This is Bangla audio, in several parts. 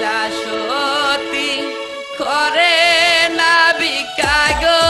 লীলা সতী করে না বিকাগো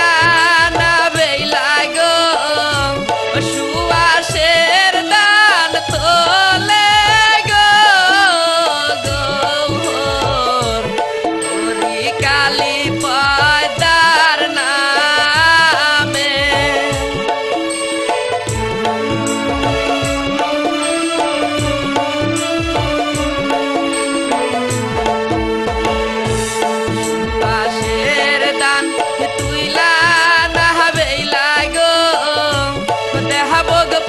টান তুইলা না হাবেইলা গো দেহাবো গো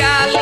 কাল